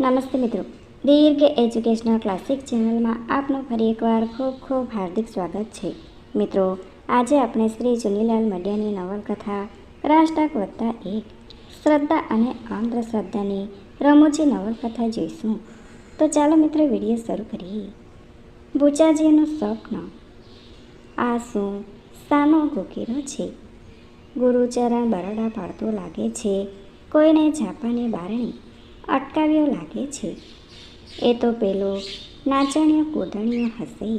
નમસ્તે મિત્રો. દીર્ઘ educational classic ચેનલમાં આપનું ફરી એકવાર ખૂબ ખૂબ હાર્દિક સ્વાગત છે. મિત્રો, આજે આપણે શ્રી ચુનીલાલ મડિયાની નવલકથા રાષ્ટ્રક વત્તા એક, શ્રદ્ધા અને અંધશ્રદ્ધાની રમૂજી નવલકથા જોઈશું. તો ચાલો મિત્રો વીડિયો શરૂ કરીએ. બુચાજીનું સ્વપ્ન. આ શું સાનો ગોકીરો છે. ગુરુચરણ બરડા પાડતો લાગે છે. કોઈને ઝાપાની બારણી. અટકાવ્યો લાગે છે. એ તો પેલો નાચણીયો કૂદણીયો હશે.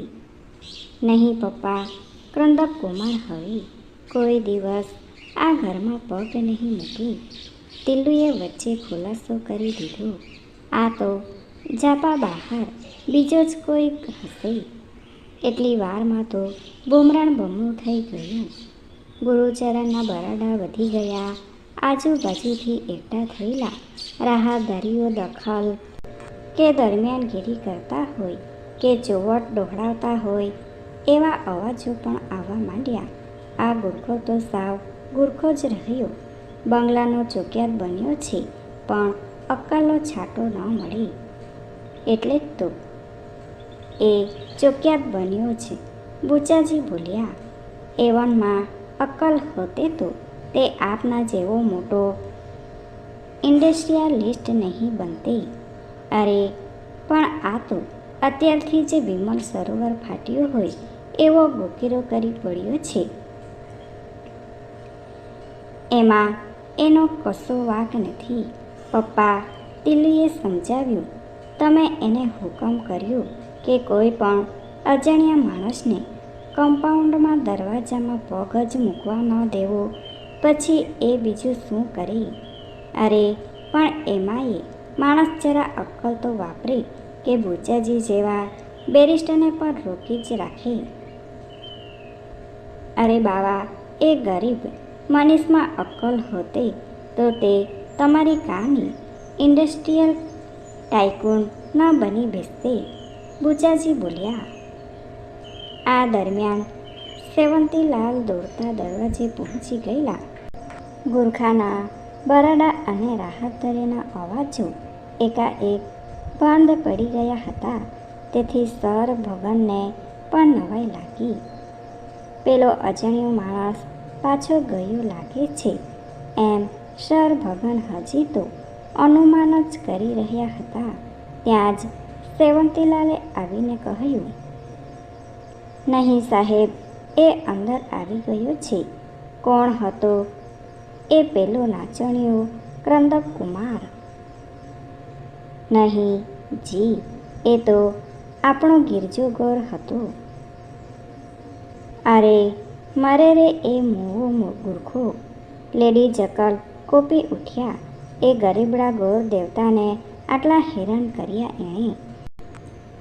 નહીં પપ્પા, ક્રંદક કુમાર હવે. કોઈ દિવસ આ ઘરમાં પગ નહીં મૂકી. તિલ્લુએ વચ્ચે ખુલાસો કરી દીધો. આ તો જાપા બહાર, બીજો જ કોઈ હશે. એટલી વારમાં તો બુમરાણ બમણું થઈ ગયું. ગુરુચરણના બરાડા વધી ગયા. આજુબાજુથી એકઠા થયેલા રાહદારીઓ દખલ કે દરમિયાનગીરી કરતા હોય કે ચોવટ ડોહળાવતા હોય એવા અવાજો પણ આવવા માંડ્યા. આ ગુરખો તો સાવ ગુરખો જ રહ્યો. બંગલાનો ચોકિયાત બન્યો છે, પણ અક્કલનો છાંટો ન મળે. એટલે જ તો એ ચોકિયાત બન્યો છે. બુચાજી બોલ્યા, એવનમાં અક્કલ હોતે તો તે આપના જેવો મોટો ઇન્ડસ્ટ્રીયાલિસ્ટ નહીં બનતી. અરે, પણ આ તો અત્યારથી જે વિમલ સરોવર ફાટ્યો હોય, એવો ગોકીરો કરી પડ્યો છે. એમાં એનો કશો વાક નથી. પપ્પા તિલ્લીએ સમજાવ્યું, તમે એને હુકમ કર્યો કે કોઈ પણ અજાણ્યા માણસને કમ્પાઉન્ડમાં દરવાજામાં પગ જ મૂકવા ન દેવો. પછી એ બીજું શું કરે? અરે, પણ એમાંય માણસ જરા અક્કલ તો વાપરે કે બુચાજી જેવા બેરિસ્ટરને પણ રોકી જ રાખે. અરે બાવા, એ ગરીબ મનીષમાં અક્કલ હોતે તો તે તમારી કાની ઇન્ડસ્ટ્રીયલ ટાઇકૂન ન બની બેસતે. બુચાજી બોલ્યા, આ દરમિયાન સેવંતીલાલ દોડતા દરવાજે પહોંચી ગયેલા ગુરખાના બરાડા અને રાહતરીના અવાજો એકાએક બંધ પડી ગયા હતા. તેથી સર ભગનને પણ નવાઈ લાગી. પેલો અજાણ્યો માણસ પાછો ગયો લાગે છે. એમ સર ભગન હજી તો અનુમાન જ કરી રહ્યા હતા. ત્યાં જ સેવંતીલાલે આવીને કહ્યું, નહીં સાહેબ, એ અંદર આવી ગયો છે. કોણ હતો એ પેલો નાચણીયો ક્રંદક કુમાર નહીં, જી, એ તો આપણો ગિરજો ગોર હતો. અરે, મરે રે એ મોવો ગુરખો લેડી જકલ કોપી ઉઠ્યા. એ ગરીબડા ગોર દેવતાને આટલા હેરાન કર્યા એણે.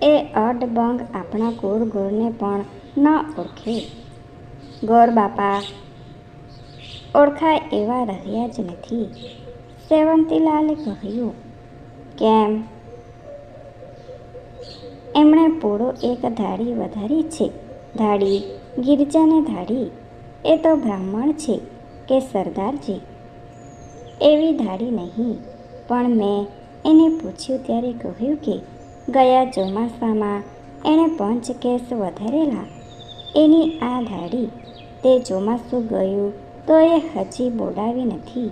એ અડબંગ આપણા કુળ ગોરને પણ ન ઓળખે. ગોર બાપા ઓળખાય એવા રહ્યા જ નથી. સેવંતીલાલે કહ્યું, કેમ? એમણે પોળો એક ધાડી વધારી છે. ધાડી, ગિરજાને ધાડી. એ તો બ્રાહ્મણ છે કે સરદારજી. એવી ધાડી નહીં, પણ મેં એને પૂછ્યું ત્યારે કહ્યું કે, ગયા ચોમાસામાં એણે પંચ કેસ વધારેલા. એની આ ધાડી તે ચોમાસું ગયું તો એ હજી બોડાવી નથી.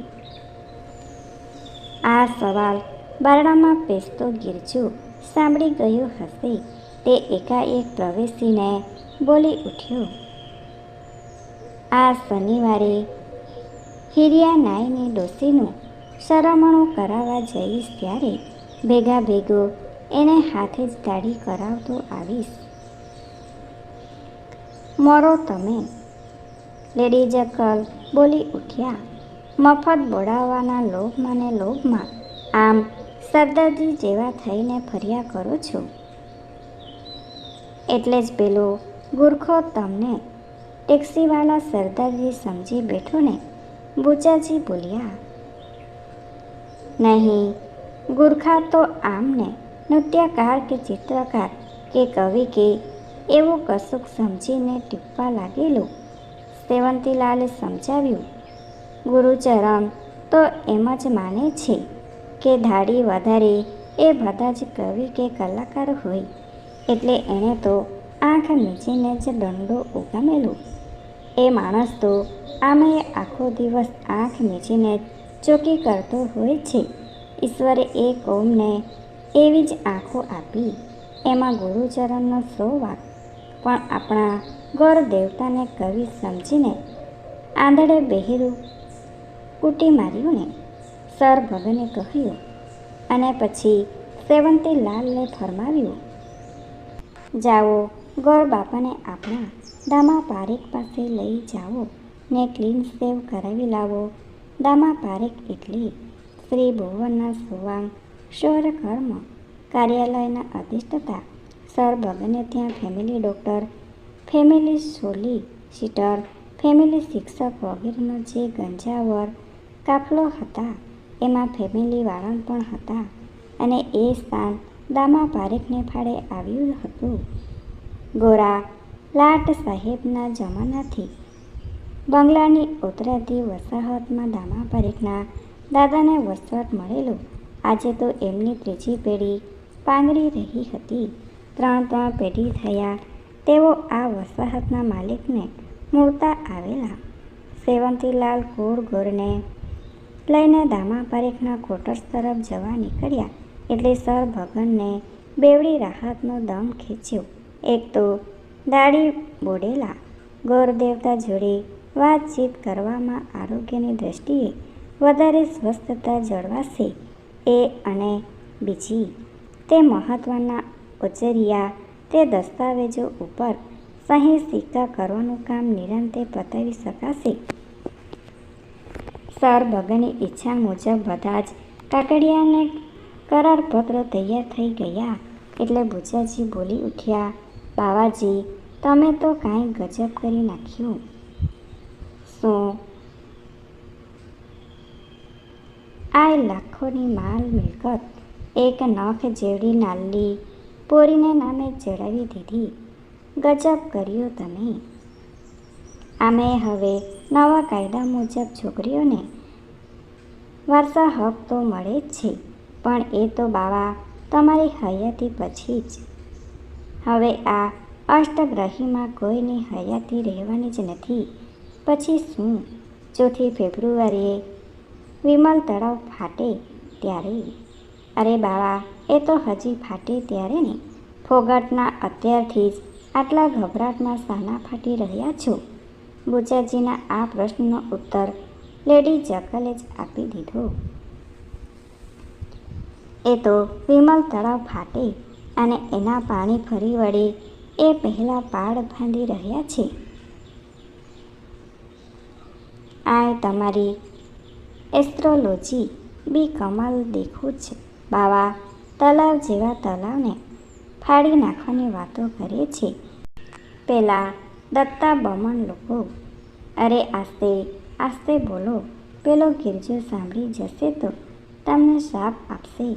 આ સવાલ બારણામાં પેસતો ગિરજુ સાંભળી ગયો હશે. તે એકાએક પ્રવેશીને બોલી ઉઠ્યો. આ શનિવારે હિરિયા નાઈને ડોસીનું શરમણું કરાવવા જઈશ ત્યારે ભેગા ભેગો એને હાથે જ દાઢી કરાવતો આવીશ. મોરો તમે લેડી જકલ બોલી ઉઠ્યા. મફત બોડાવવાના લોભમાં ને લોભમાં. આમ સરદારજી જેવા થઈને ફર્યા કરો છો. એટલે જ પેલો ગુરખો તમને ટેક્સીવાળા સરદારજી સમજી બેઠો ને બુચાજી બોલ્યા. નહીં, ગુરખા તો આમને નૃત્યકાર કે ચિત્રકાર કે કવિ કે એવું કશુંક સમજીને ટીપવા લાગેલું. સેવંતીલાલે સમજાવ્યું ગુરુચરણ તો એમ જ માને છે કે ધાડી વધારે એ બધા જ કવિ કે કલાકાર હોય, એટલે એણે તો આંખ મીચીને જ દંડો ઉગામેલો. એ માણસ તો આમે આખો દિવસ આંખ મીચીને ચોકી કરતો હોય છે. ઈશ્વરે એ કોમને એવી જ આંખો આપી, એમાં ગુરુચરણનો સો વાક. પણ આપણા ગોર દેવતાને કવિ સમજીને આંધળે બહેરું કૂટી માર્યું ને સર ભગને કહ્યું, અને પછી સેવંતી લાલને ફરમાવ્યું, જાઓ, ગોર બાપાને આપણા દામા પારેખ પાસે લઈ જાઓ, ને ક્લીન સેવ કરાવી લાવો. દામા પારેખ એટલે શ્રી ભુવનના સુવાંગ શોર કર્મ કાર્યાલયના અધિષ્ઠતા. સર ભગને ત્યાં family doctor family solicitor, family શિક્ષક વગેરેનો જે ગંજાવર કાફલો હતા, એમાં ફેમિલીવાળા પણ હતા અને એ સ્થાન દામા પારેખને ફાળે આવ્યું હતું. ગોરા લાટ સાહેબના જમાનાથી બંગલાની ઉતરાતી વસાહતમાં દામા પારેખના દાદાને વસવાટ મળેલો. આજે તો એમની ત્રીજી પેઢી પાંગરી રહી હતી. ત્રણ ત્રણ પેઢી થયા તેઓ આ વસાહતના માલિકને મૂળતા આવેલા. સેવંતીલાલ ગોરને લઈને દામા પારેખના કોટર્સ તરફ જવા નીકળ્યા એટલે સર ભગનને બેવડી રાહતનો દમ ખેંચ્યો. એક તો દાઢી બોડેલા ગોર દેવતા જોડે વાતચીત કરવામાં આરોગ્યની દ્રષ્ટિએ વધારે સ્વસ્થતા જળવાશે એ અને બીજી તે મહત્ત્વના ઓચરિયા તે દસ્તાવેજો ઉપર સહી સિક્કા કરવાનું કામ નિરંતે પતાવી શકાશે. સર બગની ઈચ્છા મુજબ બધા જ કાકડિયાને કરારપત્ર તૈયાર થઈ ગયા એટલે ભુજાજી બોલી ઉઠ્યા, બાવાજી, તમે તો કાંઈ ગજબ કરી નાખ્યું. શું? આ લાખોની માલ મિલકત એક નખ જેવડી નાલ્લી પોરીને નામે ચડાવી દીધી. ગજબ કર્યો તમે. આમે હવે નવા કાયદા મુજબ છોકરીઓને વારસા હક તો મળે જ છે, પણ એ તો બાવા તમારી હયાતી પછી જ. હવે આ અષ્ટગ્રહીમાં કોઈની હયાતી રહેવાની જ નથી. પછી શું? ચોથી ફેબ્રુઆરીએ વિમલ તળાવ ફાટે ત્યારે. અરે બાવા એ તો હજી ફાટે ત્યારે ને. ફોગાટના અત્યારથી જ આટલા ગભરાટમાં સાના ફાટી રહ્યા છો? બુચાજીના આ પ્રશ્નનો ઉત્તર લેડી જકલે જ આપી દીધો. એ તો વિમલ તળાવ ફાટે અને એના પાણી ફરી વળે એ પહેલાં પાડ બાંધી રહ્યા છે. આ તમારી એસ્ટ્રોલોજી બી કમાલ દેખું છે. બાવા તલાવ જેવા તલાવને ફાડી નાખવાની વાતો કરે છે. પેલા દત્તા બમણ લોકો, અરે આસ્તે આસ્તે બોલો, પેલો ગિરજો સાંભળી જશે તો તમને શાપ આપશે.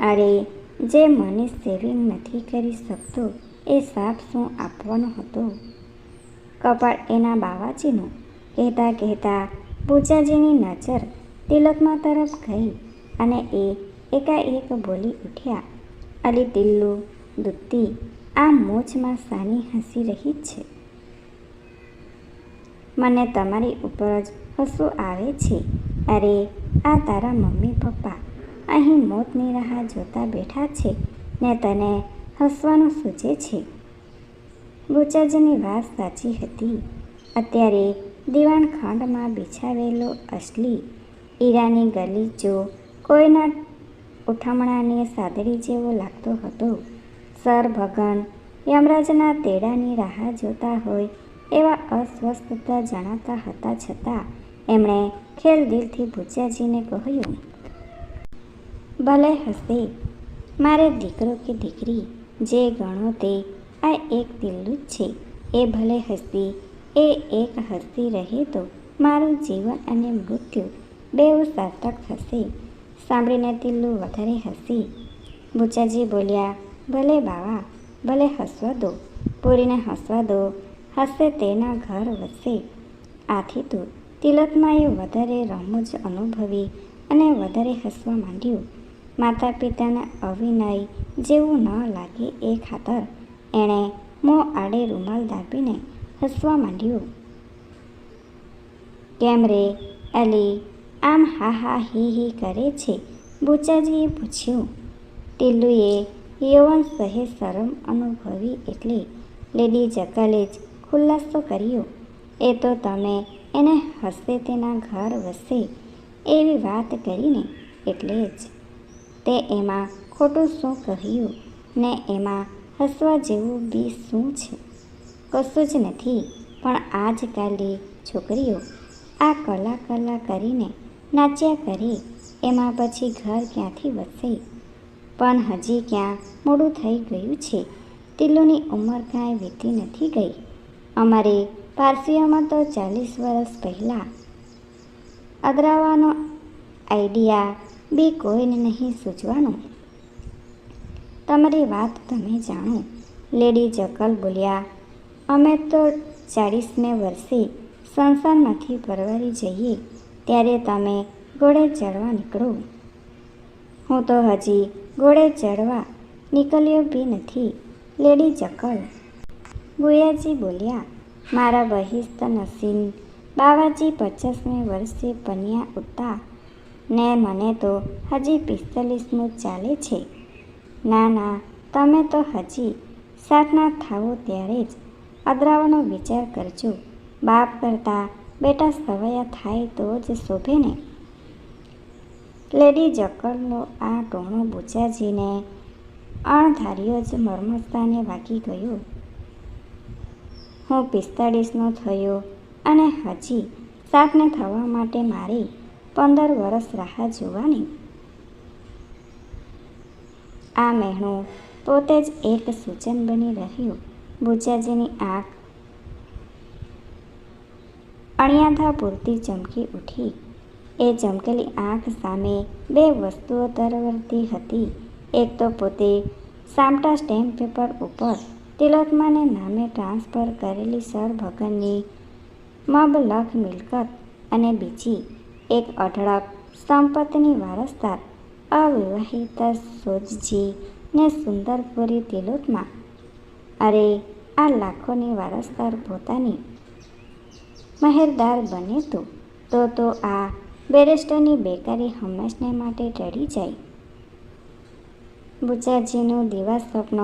અરે, જે મને સેવિંગ નથી કરી શકતો, એ સાપ શું આપવાનો હતો? કપાળ એના બાવાજીનું કહેતા કહેતા પૂજાજીની નજર તિલકમાં તરફ ગઈ અને એ એકાએક બોલી ઉઠ્યા. અલી દિલ્લુ દુત્તી આ મોજમાં સાની હસી રહી છે. મને તમારી ઉપર જ હસવું આવે છે. અરે, આ તારા મમ્મી પપ્પા. અહીં મોતની રાહ જોતા બેઠા છે. ને તને હસવાનું સૂચે છે. બુચાજીની વાત સાચી હતી. અત્યારે દિવાણખંડમાં બિછાવેલો અસલી ઈરાની ગલી જો કોઈના ઉઠમણાની સાદડી જેવો લાગતો હતો. સર ભગન, યમરાજના તેડાની રાહ જોતા હોય એવા અસ્વસ્થતા જણાતા હતા છતાં એમણે ખેલ દિલથી ભૂચાજીને કહ્યું, ભલે હશે, મારે દીકરો કે દીકરી જે ગણો તે, આ એક દિલ્લું જ છે. એ ભલે હસતી એ એક હસતી રહે તો મારું જીવન અને મૃત્યુ બેઉ સાર્થક થશે સાંભળીને તિલ્લુ વધારે હસી. બુચાજી બોલ્યા, ભલે બાવા, ભલે હસવા દો, પૂરીને હસવા દો, હસે તેના ઘર વસે. આથી તો તિલકમાં વધારે રમૂજ અનુભવી અને વધારે હસવા માંડ્યું. માતા પિતાના અવિનય જેવું ન લાગે એ ખાતર એણે મોં આડે રૂમાલ દાબીને હસવા માંડ્યું. કેમ રે, અલી? આમ હા હા હી હી કરે છે. બુચાજીએ પૂછ્યું, ટીલુએ, યૌવન સહે શરમ અનુભવી એટલે લેડી જકાલે જ ખુલાસો કર્યો. એ તો તમે એને હસે તેના ઘર વસે એવી વાત કરીને એટલે જ. તે એમાં ખોટું શું કહ્યું ને એમાં હસવા જેવું બી શું છે? કશું જ નથી, પણ આજકાલની છોકરીઓ આ કલા કલા કરીને નાચ્યા કરે, એમાં પછી ઘર ક્યાંથી વસે? પણ હજી ક્યાં મોડું થઈ ગયું છે? ટીલુની ઉંમર કાંઈ વીતી નથી ગઈ. અમારે પારસીઓમાં તો ચાલીસ વર્ષ પહેલાં અદરાવાનો આઈડિયા બી કોઈને નહીં સૂચવાનો તમારી વાત તમે જાણો. લેડી જકલ બોલ્યા, અમે તો ચાળીસમે વર્ષે સંસારમાંથી પરવારી જઈએ. ત્યારે તમે ઘોડે ચડવા નીકળો. હું તો હજી ઘોડે ચડવા નીકળ્યો બી નથી. લેડી ચકલ. ગુયાજી બોલ્યા, મારા બહિસ્ત નસીન બાવાજી પચાસમી વર્ષે પન્યા ઉતા. ને મને તો હજી પિસ્તાલીસમું ચાલે છે. ના ના, તમે તો હજી સાતના થાવો ત્યારે જ અદરાવાનો વિચાર કરજો. બાપ કરતાં બેટા, સવાયા થાય તો જ શોભે ને. લેડી જકરનો આ ટોણો બુચાજીને અણધાર્યો જ મર્મસ્તાને વાગી ગયો. હું પિસ્તાળીસનો થયો અને હજી સાતને થવા માટે મારે પંદર વર્ષ રાહ જોવાની. આ મહેણું પોતે જ એક સૂચન બની રહ્યું. બુચાજીની આંખ અણિયાધા પૂરતી ચમકી ઉઠી. એ ચમકેલી આંખ સામે બે વસ્તુઓ તરવરતી હતી. એક તો પોતે સામટા સ્ટેમ્પ પેપર ઉપર તિલોત્માને નામે ટ્રાન્સફર કરેલી સર ભગનની મબલખ મિલકત અને બીજી એક અઢળક સંપત્તિની વારસદાર અવિવાહિત સોજજી ને સુંદરપુરી તિલોત્મા અરે, આ લાખોની વારસદાર પોતાની મહેરદાર બને તું, તો તો આ બેરેસ્ટરની બેકારી હંમેશને માટે ટળી જાય. બુચાજીનું દિવા સ્વપ્ન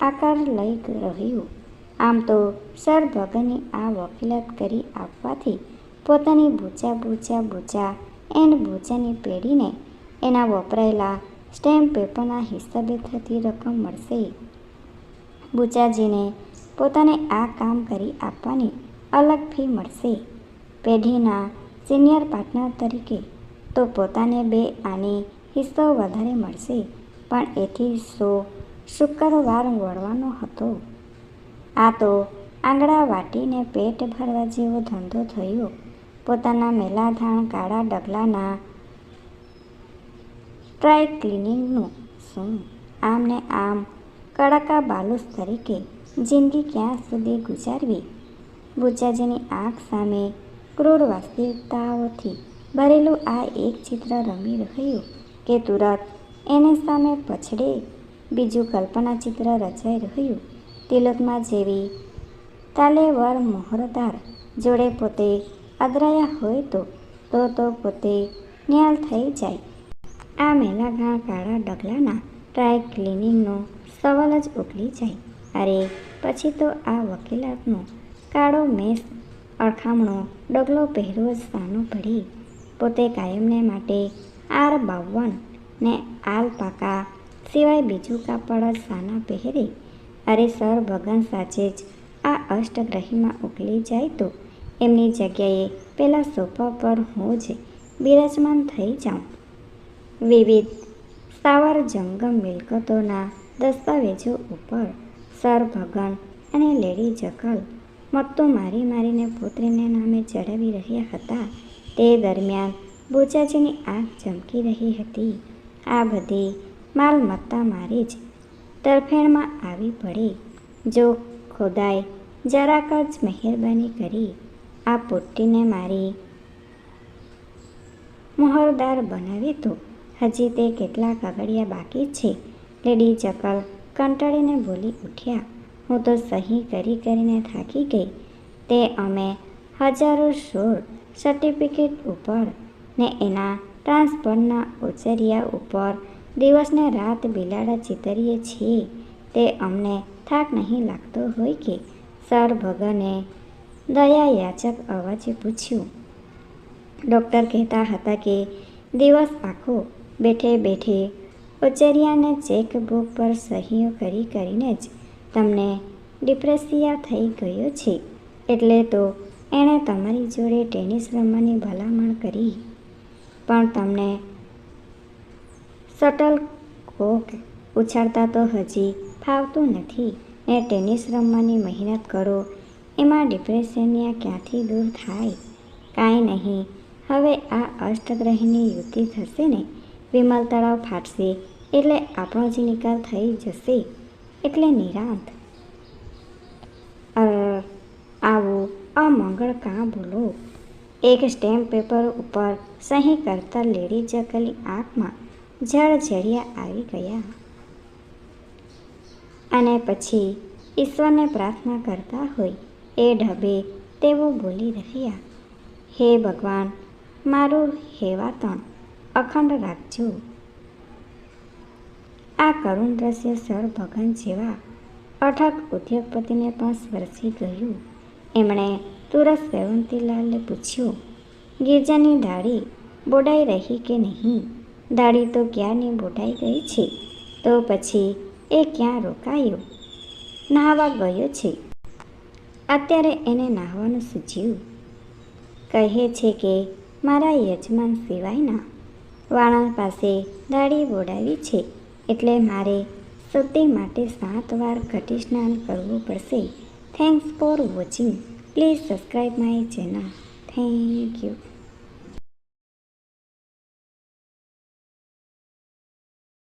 આકાર લઈ રહ્યું. આમ તો સર ભગનની આ વકીલાત કરી આપવાથી પોતાની બૂચા બૂચા બૂચા એન્ડ બૂચાની પેઢીને એના વપરાયેલા સ્ટેમ્પ પેપરના હિસાબે થતી રકમ મળશે. બુચાજીને પોતાને આ કામ કરી આપવાની અલગ ફી મળશે. પેઢીના સિનિયર પાર્ટનર તરીકે તો પોતાને બે આની હિસ્સો વધારે મળશે, પણ એથી સો શુક્રવાર વળવાનો હતો. આ તો આંગળા વાટીને પેટ ભરવા જેવો ધંધો થયો. પોતાના મેલાધાણ કાળા ડગલાના ડ્રાય ક્લિનિંગનું શું? આમને આમ કડાકા બાલુસ તરીકે જિંદગી ક્યાં સુધી ગુજારવી? બુચાજીની આંખ સામે ક્રૂર વાસ્તવિકતાઓથી ભરેલું આ એક ચિત્ર રમી રહ્યું કે તુરત એને સામે પછડે બીજું કલ્પના ચિત્ર રચાઈ રહ્યું. તિલકમાં જેવી તાલેવર મોહરદાર જોડે પોતે અદરાયા હોય તો તો તો પોતે ન્યાલ થઈ જાય. આ મેલાઘાણ કાળા ડગલાના ટ્રાય ક્લિનિંગનો સવાલ જ ઉકલી જાય. અરે, પછી તો આ વકીલાતનો કાળો મેસ અળખામણો ડગલો પહેરવો સાનો પડી. પોતે કાયમને માટે આર બાવન ને આલ પાકા સિવાય બીજું કાપડ જ સાના પહેરે. અરે સર ભગન સાચે જ આ અષ્ટગ્રહીમાં ઉકલી જાય તો એમની જગ્યાએ પેલા સોફા પર હું જ બિરાજમાન થઈ જાઉં. વિવિધ સાવર જંગમ મિલકતોના દસ્તાવેજો ઉપર સર ભગન અને લેડી જકલ મત્તો મારી મારીને પુત્રીને નામે ચડાવી રહ્યા હતા. તે દરમિયાન બોચાજીની આંખ ચમકી રહી હતી. આ બધી માલમત્તા મારી જ તરફેણમાં આવી પડે. જો ખોદાય જરાક જ મહેરબાની કરી, આ પુટ્ટીને મારી મોહરદાર બનાવી તો હજી તે કેટલા કાગળિયા બાકી છે. લેડી ચકલ કંટાળીને બોલી ઉઠ્યા. હું તો સહી કરી કરીને થાકી ગઈ. તે અમે હજારો સોળ સર્ટિફિકેટ ઉપર ને એના ટ્રાન્સફરના ઓચરિયા ઉપર દિવસને રાત બિલાડા ચિતરીએ છીએ. તે અમને થાક નહીં લાગતો હોય કે? સર ભગને દયાયાચક અવાજે પૂછ્યું. ડૉક્ટર કહેતા હતા કે દિવસ આખો બેઠે બેઠે ઓચરિયાને ચેકબુક પર સહીઓ કરી કરીને જ તમને ડિપ્રેસિયા થઈ ગયો છે. એટલે તો એણે તમારી જોડે ટેનિસ રમવાની ભલામણ કરી. પણ તમને શટલ કોક ઉછાળતા તો હજી ફાવતું નથી. ને ટેનિસ રમવાની મહેનત કરો, એમાં ડિપ્રેશનિયા ક્યાંથી દૂર થાય? કાંઈ નહીં. હવે આ અષ્ટગ્રહની યુતિ થશે ને? વિમલ તળાવ ફાટશે, એટલે આપણો જ નિકાલ થઈ જશે. એટલે નિરાંત. અર, આવો અમંગળ કાં બોલો? એક સ્ટેમ્પ પેપર ઉપર સહી કરતા લેડી જકલી આંખમાં જળજળિયા આવી ગયા. અને પછી ઈશ્વરને પ્રાર્થના કરતા હોય એ ઢબે તેઓ બોલી રહ્યા, હે ભગવાન, મારું હેવાતણ અખંડ રાખજો. આ કરુણ દ્રશ્ય સર ભગન જેવા અઠક ઉદ્યોગપતિને પણ સ્પર્શી ગયું. એમણે તુરત સેવંતીલાલને પૂછ્યું, ગિરજાની દાઢી બોડાઈ રહી કે નહીં? દાઢી તો ક્યાંની બોડાઈ ગઈ છે? તો પછી એ ક્યાં રોકાયો? નહાવા ગયો છે. અત્યારે એને નાહવાનું સૂચ્યું કહે છે કે મારા યજમાન સિવાયના વાણા પાસે દાઢી બોડાવી છે. એટલે મારે શુદ્ધિ માટે સાત વાર ઘટી સ્નાન કરવું પડશે. Thanks for watching please subscribe my channel thank you